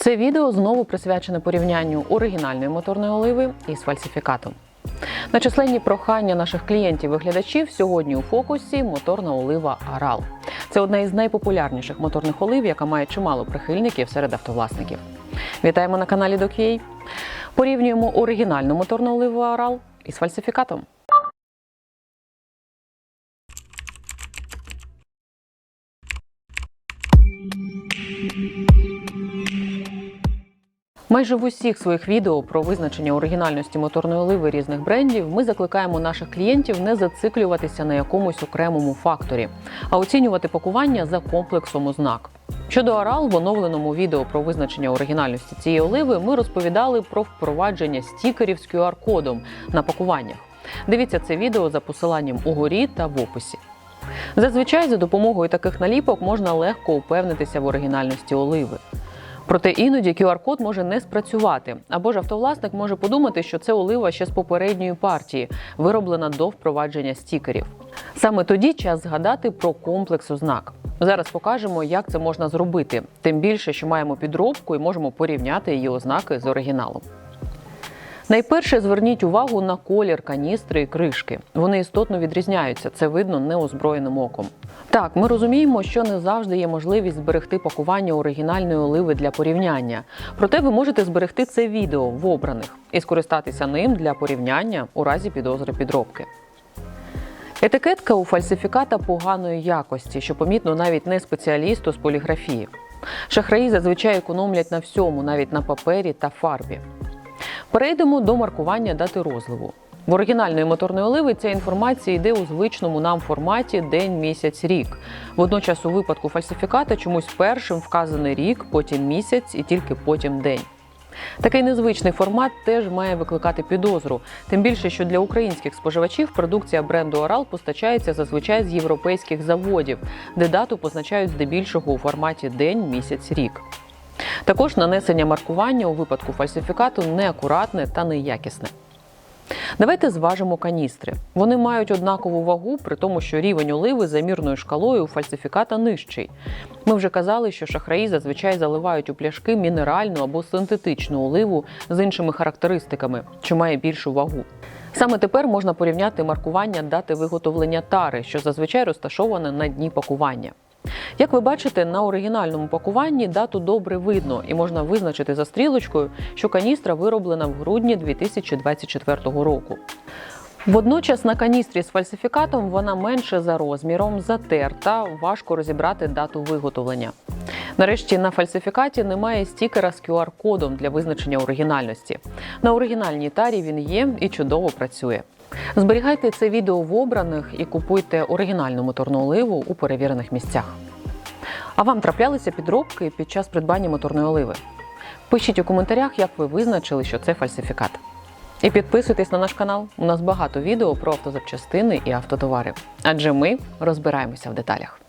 Це відео знову присвячене порівнянню оригінальної моторної оливи із фальсифікатом. На численні прохання наших клієнтів і глядачів сьогодні у фокусі моторна олива Арал. Це одна із найпопулярніших моторних олив, яка має чимало прихильників серед автовласників. Вітаємо на каналі DocUA. Порівнюємо оригінальну моторну оливу Арал із фальсифікатом. Майже в усіх своїх відео про визначення оригінальності моторної оливи різних брендів ми закликаємо наших клієнтів не зациклюватися на якомусь окремому факторі, а оцінювати пакування за комплексом ознак. Щодо Арал, в оновленому відео про визначення оригінальності цієї оливи ми розповідали про впровадження стікерів з QR-кодом на пакуваннях. Дивіться це відео за посиланням угорі та в описі. Зазвичай за допомогою таких наліпок можна легко упевнитися в оригінальності оливи. Проте іноді QR-код може не спрацювати, або ж автовласник може подумати, що це олива ще з попередньої партії, вироблена до впровадження стікерів. Саме тоді час згадати про комплекс ознак. Зараз покажемо, як це можна зробити, тим більше, що маємо підробку і можемо порівняти її ознаки з оригіналом. Найперше зверніть увагу на колір каністри і кришки. Вони істотно відрізняються, це видно неозброєним оком. Так, ми розуміємо, що не завжди є можливість зберегти пакування оригінальної оливи для порівняння. Проте ви можете зберегти це відео в обраних і скористатися ним для порівняння у разі підозри підробки. Етикетка у фальсифіката поганої якості, що помітно навіть не спеціалісту з поліграфії. Шахраї зазвичай економлять на всьому, навіть на папері та фарбі. Перейдемо до маркування дати розливу. В оригінальної моторної оливи ця інформація йде у звичному нам форматі день, місяць, рік. Водночас, у випадку фальсифіката чомусь першим вказаний рік, потім місяць і тільки потім день. Такий незвичний формат теж має викликати підозру, тим більше, що для українських споживачів продукція бренду Орал постачається зазвичай з європейських заводів, де дату позначають здебільшого у форматі день, місяць, рік. Також нанесення маркування у випадку фальсифікату неакуратне та неякісне. Давайте зважимо каністри. Вони мають однакову вагу, при тому, що рівень оливи за мірною шкалою у фальсифіката нижчий. Ми вже казали, що шахраї зазвичай заливають у пляшки мінеральну або синтетичну оливу з іншими характеристиками, що має більшу вагу. Саме тепер можна порівняти маркування дати виготовлення тари, що зазвичай розташоване на дні пакування. Як ви бачите, на оригінальному пакуванні дату добре видно і можна визначити за стрілочкою, що каністра вироблена в грудні 2024 року. Водночас на каністрі з фальсифікатом вона менше за розміром, затерта, важко розібрати дату виготовлення. Нарешті на фальсифікаті немає стікера з QR-кодом для визначення оригінальності. На оригінальній тарі він є і чудово працює. Зберігайте це відео в обраних і купуйте оригінальну моторну оливу у перевірених місцях. А вам траплялися підробки під час придбання моторної оливи? Пишіть у коментарях, як ви визначили, що це фальсифікат. І підписуйтесь на наш канал. У нас багато відео про автозапчастини і автотовари. Адже ми розбираємося в деталях.